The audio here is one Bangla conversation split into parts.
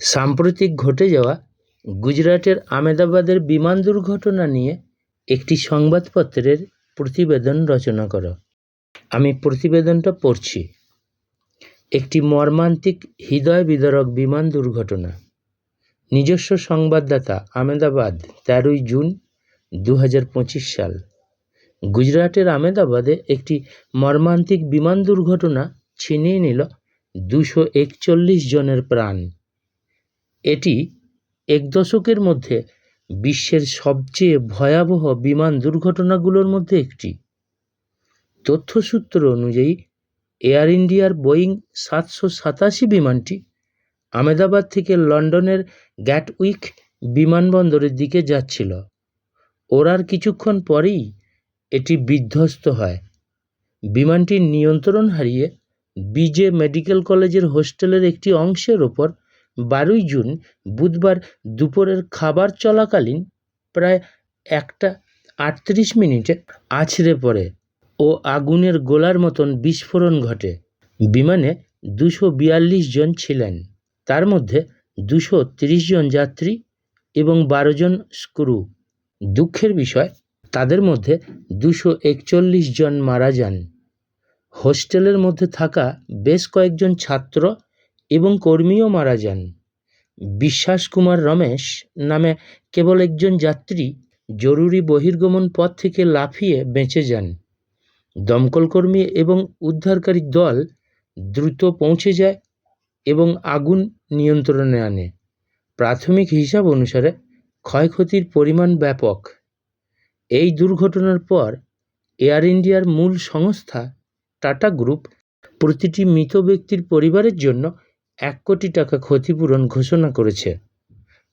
সাম্প্রতিক ঘটে যাওয়া গুজরাটের আমেদাবাদের বিমান দুর্ঘটনা নিয়ে একটি সংবাদপত্রের প্রতিবেদন রচনা করো। আমি প্রতিবেদনটা পড়ছি। একটি মর্মান্তিক হৃদয় বিদারক বিমান দুর্ঘটনা। নিজস্ব সংবাদদাতা আমেদাবাদ তেরোই জুন দু হাজার পঁচিশ সাল। গুজরাটের আমেদাবাদে একটি মর্মান্তিক বিমান দুর্ঘটনা ছিনিয়ে নিল দুশো একচল্লিশ জনের প্রাণ। এটি এক দশকের মধ্যে বিশ্বের সবচেয়ে ভয়াবহ বিমান দুর্ঘটনাগুলোর মধ্যে একটি। তথ্যসূত্র অনুযায়ী, এয়ার ইন্ডিয়ার বোয়িং সাতশো সাতাশি বিমানটি আমেদাবাদ থেকে লন্ডনের গ্যাটউইক বিমানবন্দরের দিকে যাচ্ছিল। ওড়ার কিছুক্ষণ পরেই এটি বিধ্বস্ত হয়। বিমানটির নিয়ন্ত্রণ হারিয়ে বিজে মেডিকেল কলেজের হোস্টেলের একটি অংশের ওপর বারোই জুন বুধবার দুপুরের খাবার চলাকালীন প্রায় একটা আটত্রিশ মিনিটে আছড়ে পড়ে ও আগুনের গোলার মতন বিস্ফোরণ ঘটে। বিমানে দুশো বিয়াল্লিশ জন ছিলেন। তার মধ্যে দুশো তিরিশ জন যাত্রী এবং বারো জন স্ক্রু। দুঃখের বিষয়, তাদের মধ্যে দুশো একচল্লিশ জন মারা যান। হোস্টেলের মধ্যে থাকা বেশ কয়েকজন ছাত্র এবং কর্মীও মারা যান। বিশ্বাস কুমার রমেশ নামে কেবল একজন যাত্রী জরুরি বহির্গমন পথ থেকে লাফিয়ে বেঁচে যান। দমকলকর্মী এবং উদ্ধারকারী দল দ্রুত পৌঁছে যায় এবং আগুন নিয়ন্ত্রণে আনে। প্রাথমিক হিসাব অনুসারে ক্ষয়ক্ষতির পরিমাণ ব্যাপক। এই দুর্ঘটনার পর এয়ার ইন্ডিয়ার মূল সংস্থা টাটা গ্রুপ প্রতিটি মৃত ব্যক্তির পরিবারের জন্য এক কোটি টাকা ক্ষতিপূরণ ঘোষণা করেছে।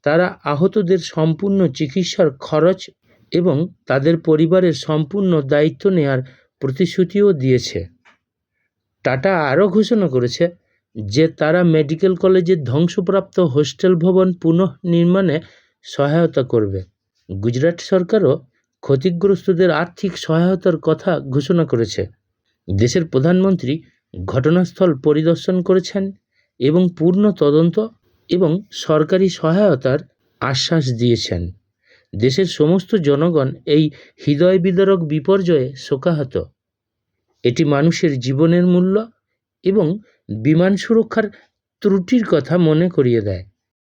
তারা আহতদের সম্পূর্ণ চিকিৎসার খরচ এবং তাদের পরিবারের সম্পূর্ণ দায়িত্ব নেওয়ার প্রতিশ্রুতিও দিয়েছে। টাটা আরও ঘোষণা করেছে যে তারা মেডিকেল কলেজের ধ্বংসপ্রাপ্ত হোস্টেল ভবন পুনঃনির্মাণে সহায়তা করবে। গুজরাট সরকারও ক্ষতিগ্রস্তদের আর্থিক সহায়তার কথা ঘোষণা করেছে। দেশের প্রধানমন্ত্রী ঘটনাস্থল পরিদর্শন করেছেন। এবং পূর্ণ তদন্ত এবং সরকারি সহায়তার আশ্বাস দিয়েছেন। দেশের সমস্ত জনগণ এই হৃদয় বিদারক বিপর্যয়ে শোকাহত। এটি মানুষের জীবনের মূল্য এবং বিমান সুরক্ষার ত্রুটির কথা মনে করিয়ে দেয়।